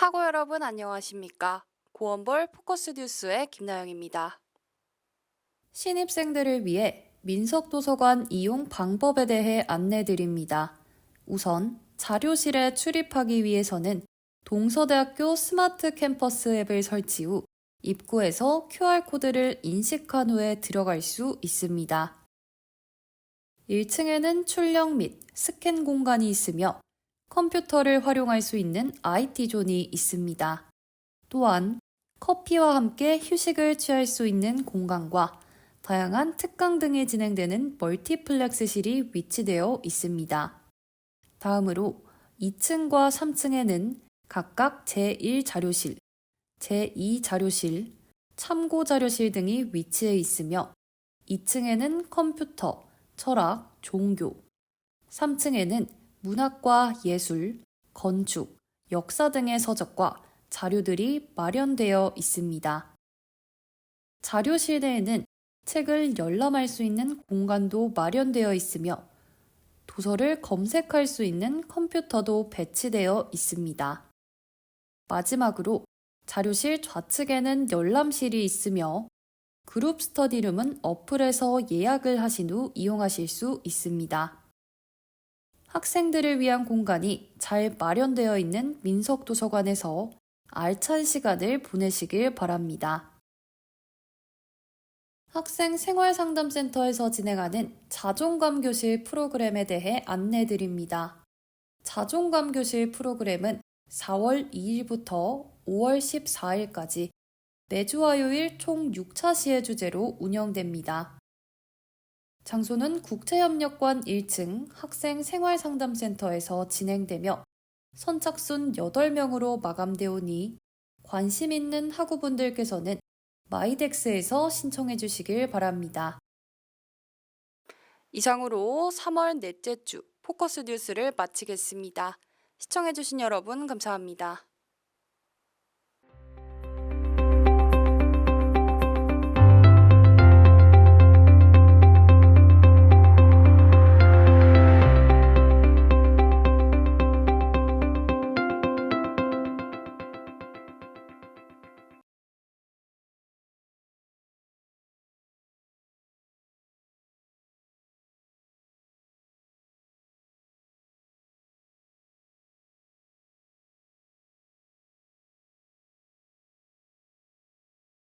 학우 여러분 안녕하십니까? 고원볼 포커스 뉴스의 김나영입니다. 신입생들을 위해 민석도서관 이용 방법에 대해 안내드립니다. 우선 자료실에 출입하기 위해서는 동서대학교 스마트 캠퍼스 앱을 설치 후 입구에서 QR코드를 인식한 후에 들어갈 수 있습니다. 1층에는 출력 및 스캔 공간이 있으며 컴퓨터를 활용할 수 있는 IT존이 있습니다. 또한 커피와 함께 휴식을 취할 수 있는 공간과 다양한 특강 등이 진행되는 멀티플렉스실이 위치되어 있습니다. 다음으로 2층과 3층에는 각각 제1자료실, 제2자료실, 참고자료실 등이 위치해 있으며 2층에는 컴퓨터, 철학, 종교, 3층에는 문학과 예술, 건축, 역사 등의 서적과 자료들이 마련되어 있습니다. 자료실 내에는 책을 열람할 수 있는 공간도 마련되어 있으며 도서를 검색할 수 있는 컴퓨터도 배치되어 있습니다. 마지막으로 자료실 좌측에는 열람실이 있으며 그룹 스터디룸은 어플에서 예약을 하신 후 이용하실 수 있습니다. 학생들을 위한 공간이 잘 마련되어 있는 민석도서관에서 알찬 시간을 보내시길 바랍니다. 학생 생활상담센터에서 진행하는 자존감 교실 프로그램에 대해 안내 드립니다. 자존감 교실 프로그램은 4월 2일부터 5월 14일까지 매주 화요일 총 6차 시의 주제로 운영됩니다. 장소는 국제협력관 1층 학생 생활상담센터에서 진행되며 선착순 8명으로 마감되오니 관심 있는 학우분들께서는 마이덱스에서 신청해 주시길 바랍니다. 이상으로 3월 넷째 주 포커스 뉴스를 마치겠습니다. 시청해 주신 여러분 감사합니다.